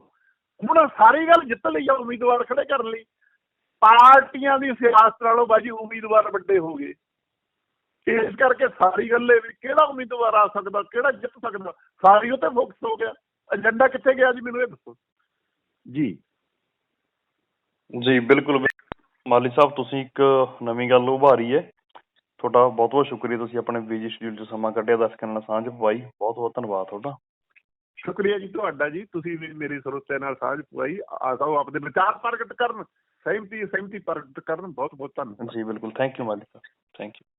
ਹੁਣ ਸਾਰੀ ਗੱਲ ਜਿੱਤ ਲਈ ਆ ਉਮੀਦਵਾਰ ਖੜੇ ਕਰਨ ਲਈ। ਪਾਰਟੀਆਂ ਦੀ ਸਿਆਸਤ ਨਾਲੋਂ ਬਾਜੀ ਉਮੀਦਵਾਰ ਵੱਡੇ ਹੋ ਗਏ। ਇਸ ਕਰਕੇ ਸਾਰੀ ਗੱਲ ਇਹ ਵੀ ਕਿਹੜਾ ਉਮੀਦਵਾਰ ਆ ਸਕਦਾ ਕਿਹੜਾ ਜਿੱਤ ਸਕਦਾ ਸਾਰੀ ਉਹ ਤੇ ਫੋਕਸ ਹੋ ਗਿਆ। ਏਜੰਡਾ ਕਿੱਥੇ ਗਿਆ ਜੀ ਮੈਨੂੰ ਇਹ ਦੱਸੋ। ਜੀ। ਜੀ ਬਿਲਕੁਲ। ਮਾਲੀ ਸਾਹਿਬ ਤੁਸੀਂ ਇੱਕ ਨਵੀਂ ਗੱਲ ਉਭਾਰੀ ਹੈ। ਤੁਹਾਡਾ ਬਹੁਤ ਬਹੁਤ ਸ਼ੁਕਰੀਆ। ਤੁਸੀਂ ਆਪਣੇ ਬਿਜ਼ੀ ਸ਼ਡਿਊਲ 'ਚ ਸਮਾਂ ਕੱਢਿਆ ਦਰਸ਼ਕਾਂ ਨਾਲ ਸਾਂਝ ਪਵਾਈ। ਬਹੁਤ ਬਹੁਤ ਧੰਨਵਾਦ ਤੁਹਾਡਾ। ਸ਼ੁਕਰੀਆ ਜੀ ਤੁਹਾਡਾ ਜੀ। ਤੁਸੀਂ ਵੀ ਮੇਰੇ ਸਰੋਤਿਆਂ ਨਾਲ ਸਾਂਝ ਪਵਾਈ। ਆਸਾਓ ਆਪਦੇ ਵਿਚਾਰ ਪ੍ਰਗਟ ਕਰਨ। ਸਹਿਮਤੀ ਸਹਿਮਤੀ ਪ੍ਰਗਟ ਕਰਨ ਬਹੁਤ ਬਹੁਤ ਧੰਨਵਾਦ। ਜੀ, ਬਿਲਕੁਲ। ਥੈਂਕ ਯੂ ਮਾਲੀ ਸਾਹਿਬ। Thank you